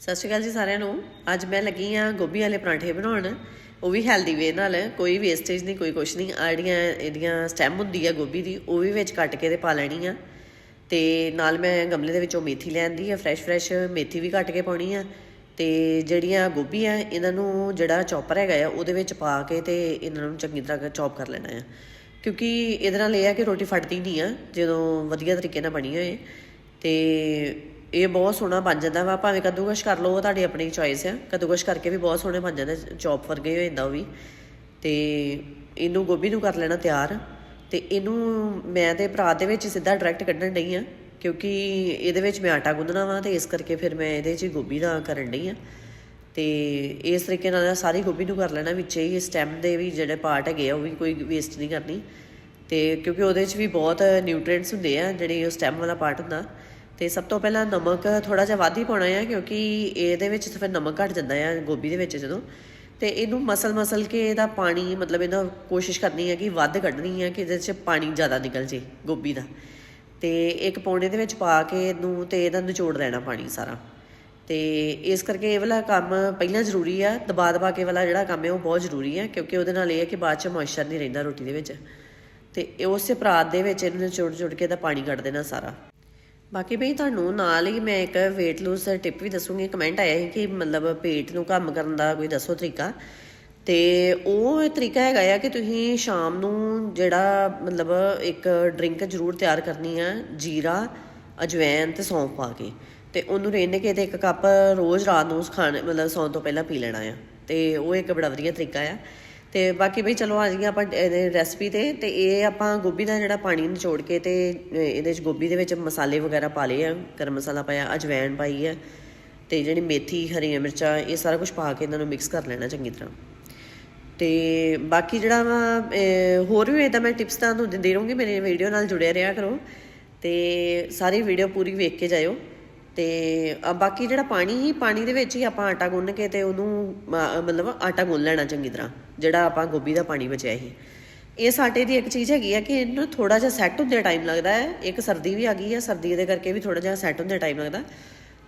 ਸਤਿ ਸ਼੍ਰੀ ਅਕਾਲ ਜੀ ਸਾਰਿਆਂ ਨੂੰ। ਅੱਜ ਮੈਂ ਲੱਗੀ ਆ ਗੋਭੀ ਵਾਲੇ ਪਰਾਂਠੇ ਬਣਾਉਣ। ਉਹ ਵੀ ਹੈਲਦੀ ਵੇ ਨਾਲ, ਕੋਈ ਵੇਸਟੇਜ ਨਹੀਂ, ਕੋਈ ਕੁਛ ਨਹੀਂ। ਆਹ ਜਿਹੜੀਆਂ, ਇਹਦੀਆਂ ਸਟੈਮ ਹੁੰਦੀ ਆ ਗੋਭੀ ਦੀ, ਉਹ ਵੀ ਵਿੱਚ ਕੱਟ ਕੇ ਤੇ ਪਾ ਲੈਣੀ ਆ। ਤੇ ਨਾਲ ਮੈਂ ਗਮਲੇ ਦੇ ਵਿੱਚੋਂ ਮੇਥੀ ਲੈਂਦੀ ਆ ਫਰੈਸ਼ ਫਰੈਸ਼ ਮੇਥੀ ਵੀ ਕੱਟ ਕੇ ਪਾਉਣੀ ਆ। ਤੇ ਜਿਹੜੀਆਂ ਗੋਭੀ ਆ, ਇਹਨਾਂ ਨੂੰ ਜਿਹੜਾ ਚੌਪਰ ਹੈਗਾ ਆ, ਉਹਦੇ ਵਿੱਚ ਪਾ ਕੇ ਤੇ ਇਹਨਾਂ ਨੂੰ ਚੰਗੀ ਤਰ੍ਹਾਂ ਚੌਪ ਕਰ ਲੈਣਾ ਆ। ਕਿਉਂਕਿ ਇਹਦੇ ਨਾਲ ਇਹ ਆ ਕਿ ਰੋਟੀ ਫਟਦੀ ਨਹੀਂ ਆ, ਜਦੋਂ ਵਧੀਆ ਤਰੀਕੇ ਨਾਲ ਬਣੀ ਹੋਏ। ਤੇ ਇਹ ਬਹੁਤ ਸੋਹਣਾ ਬਣ ਜਾਂਦਾ ਵਾ, ਭਾਵੇਂ ਕੱਦੂਕਸ਼ ਕਰ ਲਓ, ਉਹ ਤੁਹਾਡੀ ਆਪਣੀ ਚੋਇਸ ਆ। ਕੱਦੂਕਸ਼ ਕਰਕੇ ਵੀ ਬਹੁਤ ਸੋਹਣੇ ਬਣ ਜਾਂਦੇ ਚੌਪ ਵਰਗੇ ਹੋ ਜਾਂਦਾ ਉਹ ਵੀ। ਤੇ ਇਹਨੂੰ ਗੋਭੀ ਨੂੰ ਕਰ ਲੈਣਾ ਤਿਆਰ। ਤੇ ਇਹਨੂੰ ਮੈਂ ਤੇ ਭਰਾ ਦੇ ਵਿੱਚ ਸਿੱਧਾ ਡਾਇਰੈਕਟ ਕੱਢਣ ਡਈ ਆ, ਕਿਉਂਕਿ ਇਹਦੇ ਵਿੱਚ ਮੈਂ ਆਟਾ ਗੁੰਨਣਾ ਵਾ ਤੇ ਇਸ ਕਰਕੇ ਫਿਰ ਮੈਂ ਇਹਦੇ 'ਚ ਗੋਭੀ ਦਾ ਕਰਨ ਡਈ ਆ। ਤੇ ਇਸ ਤਰੀਕੇ ਨਾਲ ਸਾਰੀ ਗੋਭੀ ਨੂੰ ਕਰ ਲੈਣਾ ਵਿੱਚ ਹੀ ਸਟੈਮ ਦੇ ਵੀ ਜਿਹੜੇ ਪਾਰਟ ਹੈਗੇ ਆ, ਉਹ ਵੀ ਕੋਈ ਵੇਸਟ ਨਹੀਂ ਕਰਨੀ। ਤੇ ਕਿਉਂਕਿ ਉਹਦੇ 'ਚ ਵੀ ਬਹੁਤ ਨਿਊਟ੍ਰੀਐਂਟਸ ਹੁੰਦੇ ਆ, ਜਿਹੜੇ ਉਹ ਸਟੈਮ ਵਾਲਾ ਪਾਰਟ ਹੁੰਦਾ। ਤੇ ਸਭ ਤੋਂ ਪਹਿਲਾਂ ਨਮਕ ਥੋੜਾ ਜਿਹਾ ਵੱਧ ਹੀ ਪਾਉਣਾ ਆ, ਕਿਉਂਕਿ ਇਹਦੇ ਵਿੱਚ ਫਿਰ ਨਮਕ ਘਟ ਜਾਂਦਾ ਆ, ਗੋਭੀ ਦੇ ਵਿੱਚ ਜਦੋਂ। ਤੇ ਇਹਨੂੰ ਮਸਲ ਮਸਲ ਕੇ ਇਹਦਾ ਪਾਣੀ, ਮਤਲਬ ਇਹਦਾ ਕੋਸ਼ਿਸ਼ ਕਰਨੀ ਹੈ ਕਿ ਵੱਧ ਕੱਢਣੀ ਹੈ ਕਿ ਇਹਦੇ 'ਚ ਪਾਣੀ ਜ਼ਿਆਦਾ ਨਿਕਲ ਜੇ ਗੋਭੀ ਦਾ। ਤੇ ਇੱਕ ਪੌਣੇ ਦੇ ਵਿੱਚ ਪਾ ਕੇ ਇਹਨੂੰ ਤੇ ਇਹਦਾ ਨਿਚੋੜ ਲੈਣਾ ਪਾਣੀ ਸਾਰਾ। ਤੇ ਇਸ ਕਰਕੇ ਇਹ ਵਾਲਾ ਕੰਮ ਪਹਿਲਾਂ ਜ਼ਰੂਰੀ ਆ, ਦਬਾ ਦਬਾ ਕੇ ਵਾਲਾ ਜਿਹੜਾ ਕੰਮ ਹੈ ਉਹ ਬਹੁਤ ਜ਼ਰੂਰੀ ਹੈ ਕਿਉਂਕਿ ਉਹਦੇ ਨਾਲ ਇਹ ਹੈ ਕਿ ਬਾਅਦ ਚ ਮੋਇਸਚਰ ਨਹੀਂ ਰਹਿੰਦਾ ਰੋਟੀ ਦੇ ਵਿੱਚ। ਤੇ ਇਹ ਉਸੇ ਪਰਾਤ ਦੇ ਵਿੱਚ ਇਹਨੂੰ ਨਿਚੋੜ ਨਿਚੋੜ ਕੇ ਇਹਦਾ ਪਾਣੀ ਕੱਢ ਦੇਣਾ ਸਾਰਾ। ਬਾਕੀ ਬਈ ਤੁਹਾਨੂੰ ਨਾਲ ਹੀ ਮੈਂ ਇੱਕ weight loss ਟਿਪ ਵੀ ਦੱਸੂਗੀ ਕਮੈਂਟ ਆਇਆ ਸੀ ਕਿ ਮਤਲਬ ਪੇਟ ਨੂੰ ਕੰਮ ਕਰਨ ਦਾ ਕੋਈ ਦੱਸੋ ਤਰੀਕਾ। ਤੇ ਉਹ ਤਰੀਕਾ ਹੈਗਾ ਆ ਕਿ ਤੁਸੀਂ ਸ਼ਾਮ ਨੂੰ ਜਿਹੜਾ ਮਤਲਬ ਇੱਕ ਡਰਿੰਕ ਜ਼ਰੂਰ ਤਿਆਰ ਕਰਨੀ ਆ, ਜੀਰਾ, ਅਜਵੈਨ ਤੇ ਸੌਂਫ ਪਾ ਕੇ। ਤੇ ਉਹਨੂੰ ਰਿੰਨ ਕੇ ਤੇ ਇੱਕ ਕੱਪ ਰੋਜ਼ ਰਾਤ ਨੂੰ ਖਾਣ, ਮਤਲਬ ਸੌਣ ਤੋਂ ਪਹਿਲਾਂ ਪੀ ਲੈਣਾ ਆ। ਤੇ ਉਹ ਇੱਕ ਬੜਾ ਵਧੀਆ ਤਰੀਕਾ ਆ। ਤੇ ਬਾਕੀ ਬਈ ਚਲੋ ਆ ਜਾਈਏ ਆਪਾਂ, ਇਹਦੇ ਰੈਸਪੀ ਤੇ ਤੇ ਇਹ ਆਪਾਂ ਗੋਭੀ ਦਾ ਜਿਹੜਾ ਪਾਣੀ ਨਿਚੋੜ ਕੇ ਤੇ ਇਹਦੇ ਚ ਗੋਭੀ ਦੇ ਵਿੱਚ ਮਸਾਲੇ ਵਗੈਰਾ ਪਾ ਲਏ ਆ, ਗਰਮ ਮਸਾਲਾ ਪਾਇਆ ਅਜਵਾਇਣ ਪਾਈ ਆ, ਤੇ ਜਿਹੜੀ ਮੇਥੀ, ਹਰੀਆਂ ਮਿਰਚਾਂ, ਇਹ ਸਾਰਾ ਕੁਝ ਪਾ ਕੇ ਇਹਨਾਂ ਨੂੰ ਮਿਕਸ ਕਰ ਲੈਣਾ ਚੰਗੀ ਤਰ੍ਹਾਂ। ਤੇ ਬਾਕੀ ਜਿਹੜਾ ਵਾ ਹੋਰ ਵੀ ਇਦਾਂ ਮੈਂ ਟਿਪਸ ਤੁਹਾਨੂੰ ਦਿੰਦੀ ਰਹੂੰਗੀ, ਮੇਰੇ ਵੀਡੀਓ ਨਾਲ ਜੁੜਿਆ ਰਿਹਾ ਕਰੋ। ਤੇ ਸਾਰੀ ਵੀਡੀਓ ਪੂਰੀ ਵੇਖ ਕੇ ਜਾਇਓ। ਤੇ ਬਾਕੀ ਜਿਹੜਾ ਪਾਣੀ ਹੀ ਪਾਣੀ ਦੇ ਵਿੱਚ ਹੀ ਆਪਾਂ ਆਟਾ ਗੁੰਨ ਕੇ ਤੇ ਉਹਨੂੰ ਮਤਲਬ ਆਟਾ ਗੁੰਨ ਲੈਣਾ ਚੰਗੀ ਤਰ੍ਹਾਂ, ਜਿਹੜਾ ਆਪਾਂ ਗੋਭੀ ਦਾ ਪਾਣੀ ਬਚਿਆ ਸੀ। ਇਸ ਆਟੇ ਦੀ ਇੱਕ ਚੀਜ਼ ਹੈਗੀ ਆ ਕਿ ਇਹਨੂੰ ਥੋੜਾ ਜਿਹਾ ਸੈੱਟ ਹੁੰਦੇ ਟਾਈਮ ਲੱਗਦਾ ਹੈ। ਇੱਕ ਸਰਦੀ ਵੀ ਆ ਗਈ ਹੈ ਸਰਦੀ ਦੇ ਕਰਕੇ ਵੀ ਥੋੜਾ ਜਿਹਾ ਸੈੱਟ ਹੁੰਦੇ ਟਾਈਮ ਲੱਗਦਾ।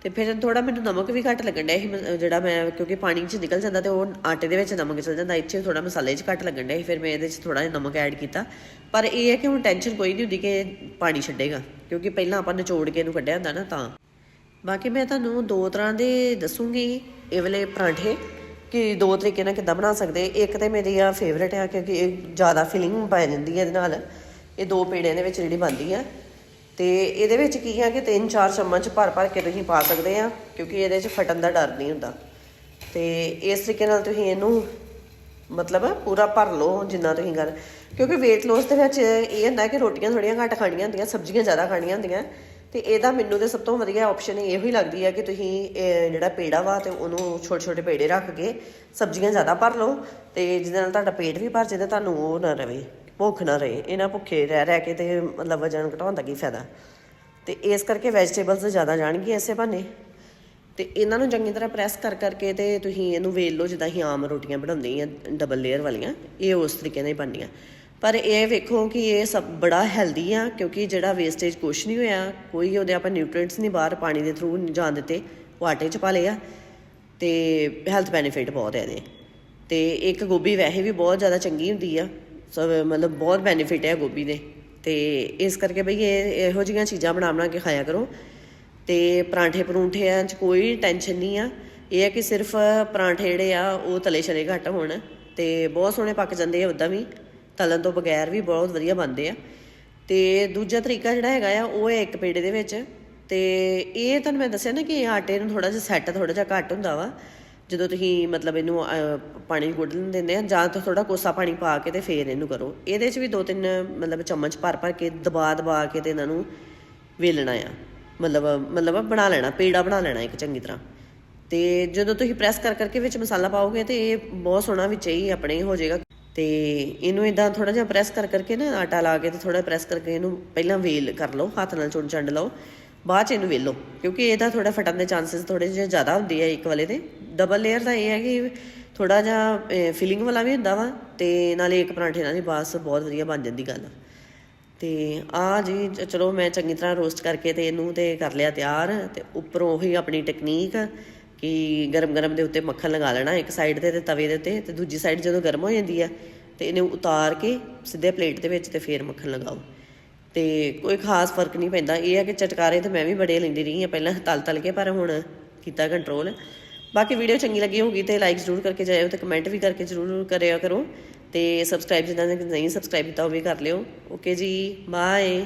ਤੇ ਫਿਰ ਥੋੜਾ ਮੈਨੂੰ ਨਮਕ ਵੀ ਘੱਟ ਲੱਗਣ ਡਿਆ ਸੀ, ਮ- ਜਿਹੜਾ ਮੈਂ, ਕਿਉਂਕਿ ਪਾਣੀ 'ਚ ਨਿਕਲ ਜਾਂਦਾ ਤੇ ਉਹ ਆਟੇ ਦੇ ਵਿੱਚ ਨਮਕ ਚਲ ਜਾਂਦਾ, ਇੱਥੇ ਥੋੜਾ ਮਸਾਲੇ 'ਚ ਘੱਟ ਲੱਗਣ ਡਿਆ ਸੀ, ਫਿਰ ਮੈਂ ਇਹਦੇ 'ਚ ਥੋੜਾ ਜਿਹਾ ਨਮਕ ਐਡ ਕੀਤਾ। ਪਰ ਇਹ ਹੈ ਕਿ ਹੁਣ ਟੈਨਸ਼ਨ ਕੋਈ ਨਹੀਂ ਹੁੰਦੀ ਕਿ ਪਾਣੀ ਛੱਡੇਗਾ, ਕਿਉਂਕਿ ਪਹਿਲਾਂ ਆਪਾਂ ਨਿਚੋੜ ਕੇ ਇਹਨੂੰ ਕੱਢਿਆ ਹੁੰਦਾ ਨਾ ਤਾਂ। ਬਾਕੀ ਮੈਂ ਤੁਹਾਨੂੰ ਦੋ ਤਰ੍ਹਾਂ ਦੇ ਦੱਸੂਗੀ ਇਹ ਵਾਲੇ ਪਰਾਂਠੇ ਕਿ ਦੋ ਤਰੀਕੇ ਨਾਲ ਕਿੱਦਾਂ ਬਣਾ ਸਕਦੇ। ਇੱਕ ਤੇ ਮੇਰੀ ਆ ਫੇਵਰੇਟ ਆ ਕਿਉਂਕਿ ਇਹ ਜ਼ਿਆਦਾ ਫਿਲਿੰਗ ਪੈ ਜਾਂਦੀ ਹੈ ਇਹਦੇ ਨਾਲ। ਇਹ ਦੋ ਪੇੜਿਆਂ ਦੇ ਵਿੱਚ ਜਿਹੜੀ ਬਣਦੀ ਆ। ਤੇ ਇਹਦੇ ਵਿੱਚ ਕੀ ਆ ਕਿ ਤਿੰਨ ਚਾਰ ਚਮਚ ਭਰ ਭਰ ਕੇ ਤੁਸੀਂ ਪਾ ਸਕਦੇ ਆ ਕਿਉਂਕਿ ਇਹਦੇ 'ਚ ਫਟਣ ਦਾ ਡਰ ਨਹੀਂ ਹੁੰਦਾ। ਤੇ ਇਸ ਤਰੀਕੇ ਨਾਲ ਤੁਸੀਂ ਇਹਨੂੰ ਮਤਲਬ ਪੂਰਾ ਭਰ ਲਓ ਜਿੰਨਾ ਤੁਸੀਂ ਕਰ ਕਿਉਂਕਿ weight loss ਦੇ ਵਿੱਚ ਇਹ ਹੁੰਦਾ ਕਿ ਰੋਟੀਆਂ ਥੋੜੀਆਂ ਘੱਟ ਖਾਣੀਆਂ ਹੁੰਦੀਆਂ, ਸਬਜ਼ੀਆਂ ਜ਼ਿਆਦਾ ਖਾਣੀਆਂ ਹੁੰਦੀਆਂ। ਤੇ ਇਹਦਾ ਮੈਨੂੰ ਤੇ ਸਭ ਤੋਂ ਵਧੀਆ ਆਪਸ਼ਨ ਇਹੋ ਹੀ ਲੱਗਦੀ ਹੈ ਕਿ ਤੁਸੀਂ ਜਿਹੜਾ ਪੇੜਾ ਵਾ ਤੇ ਉਹਨੂੰ ਛੋਟੇ ਛੋਟੇ ਪੇੜੇ ਰੱਖ ਕੇ ਸਬਜ਼ੀਆਂ ਜ਼ਿਆਦਾ ਭਰ ਲਓ ਤੇ ਜਿਹਦੇ ਨਾਲ ਤੁਹਾਡਾ ਪੇਟ ਵੀ ਭਰ ਜੇ ਤੁਹਾਨੂੰ ਉਹ ਨਾ ਰਵੇ, ਭੁੱਖ ਨਾ ਰਹੇ ਇਹਨਾਂ ਭੁੱਖੇ ਰਹਿ ਰਹਿ ਕੇ ਤੇ ਮਤਲਬ ਵਜਨ ਘਟਾਉਣ ਦਾ ਕੀ ਫਾਇਦਾ। ਤੇ ਇਸ ਕਰਕੇ ਵੈਜੀਟੇਬਲਸ ਜ਼ਿਆਦਾ ਜਾਣਗੀਆਂ ਇਸੇ ਬਹਾਨੇ। ਤੇ ਇਹਨਾਂ ਨੂੰ ਚੰਗੀ ਤਰ੍ਹਾਂ ਪ੍ਰੈਸ ਕਰ ਕਰਕੇ ਤੇ ਤੁਸੀਂ ਇਹਨੂੰ ਵੇਲ ਲਓ, ਜਿੱਦਾਂ ਅਸੀਂ ਆਮ ਰੋਟੀਆਂ ਬਣਾਉਂਦੇ ਆ ਡਬਲ ਲੇਅਰ ਵਾਲੀਆਂ, ਇਹ ਉਸ ਤਰੀਕੇ ਨਾਲ ਹੀ ਬਣਨੀਆਂ ਪਰ ਇਹ ਵੇਖੋ ਕਿ ਇਹ ਸਭ ਬੜਾ ਹੈਲਦੀ ਆ, ਕਿਉਂਕਿ ਜਿਹੜਾ ਵੇਸਟੇਜ ਕੁਛ ਨਹੀਂ ਹੋਇਆ, ਕੋਈ ਉਹਦੇ ਆਪਾਂ ਨਿਊਟ੍ਰੀਐਂਟਸ ਨਹੀਂ ਬਾਹਰ ਪਾਣੀ ਦੇ ਥਰੂ ਜਾਣ ਦਿੱਤੇ ਉਹ ਆਟੇ 'ਚ ਪਾ ਲਏ ਆ ਤੇ ਹੈਲਥ ਬੈਨੀਫਿਟ ਬਹੁਤ ਹੈ ਇਹਦੇ। ਤੇ ਇੱਕ ਗੋਭੀ ਵੈਸੇ ਵੀ ਬਹੁਤ ਜ਼ਿਆਦਾ ਚੰਗੀ ਹੁੰਦੀ ਆ, ਸਭ ਮਤਲਬ ਬਹੁਤ ਬੈਨੀਫਿਟ ਹੈ ਗੋਭੀ ਦੇ। ਤੇ ਇਸ ਕਰਕੇ ਬਈ ਇਹ ਇਹੋ ਜਿਹੀਆਂ ਚੀਜ਼ਾਂ ਬਣਾ ਬਣਾ ਕੇ ਖਾਇਆ ਕਰੋ। ਤੇ ਪਰਾਂਠੇ ਪਰੂੰਠਿਆਂ 'ਚ ਕੋਈ ਟੈਨਸ਼ਨ ਨਹੀਂ ਆ। ਇਹ ਹੈ ਕਿ ਸਿਰਫ ਪਰਾਂਠੇ ਜਿਹੜੇ ਆ, ਉਹ ਤਲੇ ਛਲੇ ਘੱਟ ਹੋਣ, ਤੇ ਬਹੁਤ ਸੋਹਣੇ ਪੱਕ ਜਾਂਦੇ ਆ ਉਦਾਂ ਵੀ। ਤਲਣ ਤੋਂ ਬਗੈਰ ਵੀ ਬਹੁਤ ਵਧੀਆ ਬਣਦੇ ਆ। ਤੇ ਦੂਜਾ ਤਰੀਕਾ ਜਿਹੜਾ ਹੈਗਾ ਆ, ਉਹ ਹੈ ਇੱਕ ਪੇੜੇ ਦੇ ਵਿੱਚ। ਤੇ ਇਹ ਤੁਹਾਨੂੰ ਮੈਂ ਦੱਸਿਆ ਨਾ ਕਿ ਆਟੇ ਨੂੰ ਥੋੜਾ ਜਿਹਾ ਸੈੱਟ ਥੋੜਾ ਜਿਹਾ ਘੱਟ ਹੁੰਦਾ ਵਾ। ਜਦੋਂ ਤੁਸੀਂ ਮਤਲਬ ਇਹਨੂੰ ਪਾਣੀ ਗੁੱਡਣ ਦਿੰਦੇ ਆ, ਜਾਂ ਤਾਂ ਥੋੜਾ ਕੋਸਾ ਪਾਣੀ ਪਾ ਕੇ ਤੇ ਫੇਰ ਇਹਨੂੰ ਕਰੋ। ਇਹਦੇ 'ਚ ਵੀ ਦੋ ਤਿੰਨ ਮਤਲਬ ਚਮਚ ਭਰ ਭਰ ਕੇ ਦਬਾ ਦਬਾ ਕੇ ਤੇ ਇਹਨਾਂ ਨੂੰ ਵੇਲਣਾ ਆ। ਮਤਲਬ ਮਤਲਬ ਬਣਾ ਲੈਣਾ, ਪੇੜਾ ਬਣਾ ਲੈਣਾ ਇੱਕ ਚੰਗੀ ਤਰ੍ਹਾਂ। ਤੇ ਜਦੋਂ ਤੁਸੀਂ ਪ੍ਰੈਸ ਕਰ ਕਰਕੇ ਵਿੱਚ ਮਸਾਲਾ ਪਾਓਗੇ ਤੇ ਇਹ ਬਹੁਤ ਸੋਹਣਾ ਵਿੱਚ ਹੀ ਆਪਣੇ ਹੋ ਜਾਏਗਾ। ਤੇ ਇਹਨੂੰ ਇਦਾਂ ਥੋੜਾ ਜਿਹਾ ਪ੍ਰੈਸ ਕਰ ਕਰਕੇ ਨਾ ਆਟਾ ਲਾ ਕੇ ਤੇ ਥੋੜਾ ਪ੍ਰੈਸ ਕਰਕੇ ਇਹਨੂੰ ਪਹਿਲਾਂ ਵੇਲ ਕਰ ਲਓ, ਹੱਥ ਨਾਲ ਚੁਣ ਚੰਡ ਲਓ, ਬਾਅਦ ਚ ਇਹਨੂੰ ਵੇਲੋ, ਕਿਉਂਕਿ ਇਹਦਾ ਥੋੜਾ ਫਟਣ ਦੇ ਚਾਂਸਸ ਥੋੜੇ ਜਿਹਾ ਜ਼ਿਆਦਾ ਹੁੰਦੇ ਆ ਇੱਕ ਵਾਲੇ ਦੇ। ਡਬਲ ਲੇਅਰ ਦਾ ਇਹ ਹੈ ਕਿ ਥੋੜਾ ਜਿਹਾ ਫਿਲਿੰਗ ਵਾਲਾ ਵੀ ਹੁੰਦਾ ਵਾ ਤੇ ਨਾਲੇ ਇੱਕ ਪਰਾਂਠੇ ਨਾਲ ਹੀ ਬਾਸ ਬਹੁਤ ਵਧੀਆ ਬਣ ਜਾਂਦੀ ਗੱਲ ਤੇ ਆ ਜੀ ਚਲੋ ਮੈਂ ਚੰਗੀ ਤਰ੍ਹਾਂ ਰੋਸਟ ਕਰਕੇ ਤੇ ਇਹਨੂੰ ਤੇ ਕਰ ਲਿਆ ਤਿਆਰ ਤੇ ਉੱਪਰੋਂ ਉਹੀ ਆਪਣੀ ਟੈਕਨੀਕ ਕਿ ਗਰਮ-ਗਰਮ ਦੇ ਉੱਤੇ ਮੱਖਣ ਲਗਾ ਲੈਣਾ, ਇੱਕ ਸਾਈਡ ਤੇ ਤੇ ਤਵੇ ਦੇ ਉੱਤੇ ਤੇ ਦੂਜੀ ਸਾਈਡ ਜਦੋਂ ਗਰਮ ਹੋ ਜਾਂਦੀ ਆ ਤੇ ਇਹਨੂੰ ਉਤਾਰ ਕੇ ਸਿੱਧੇ ਪਲੇਟ ਦੇ ਵਿੱਚ ਤੇ ਫੇਰ ਮੱਖਣ ਲਗਾਓ। ਤੇ ਕੋਈ ਖਾਸ ਫ਼ਰਕ ਨਹੀਂ ਪੈਂਦਾ। ਇਹ ਆ ਕਿ ਚਟਕਾਰੇ ਤੇ ਮੈਂ ਵੀ ਬੜੇ ਲੈਂਦੀ ਰਹੀ ਆ, ਪਹਿਲਾਂ ਤਲ ਤਲ ਕੇ ਪਰ ਹੁਣ ਕੀਤਾ ਕੰਟਰੋਲ ਬਾਕੀ ਵੀਡੀਓ ਚੰਗੀ ਲੱਗੀ ਹੋਊਗੀ ਤੇ ਲਾਈਕ ਜ਼ਰੂਰ ਕਰਕੇ ਜਾਇਓ ਤੇ ਕਮੈਂਟ ਵੀ ਕਰਕੇ ਜ਼ਰੂਰ ਕਰਿਆ ਕਰੋ ਤੇ ਸਬਸਕ੍ਰਾਈਬ ਜਿਨ੍ਹਾਂ ਨੇ ਨਹੀਂ ਸਬਸਕ੍ਰਾਈਬ ਕੀਤਾ ਉਹ ਵੀ ਕਰ ਲਿਓ। ਓਕੇ ਜੀ ਬਾਏ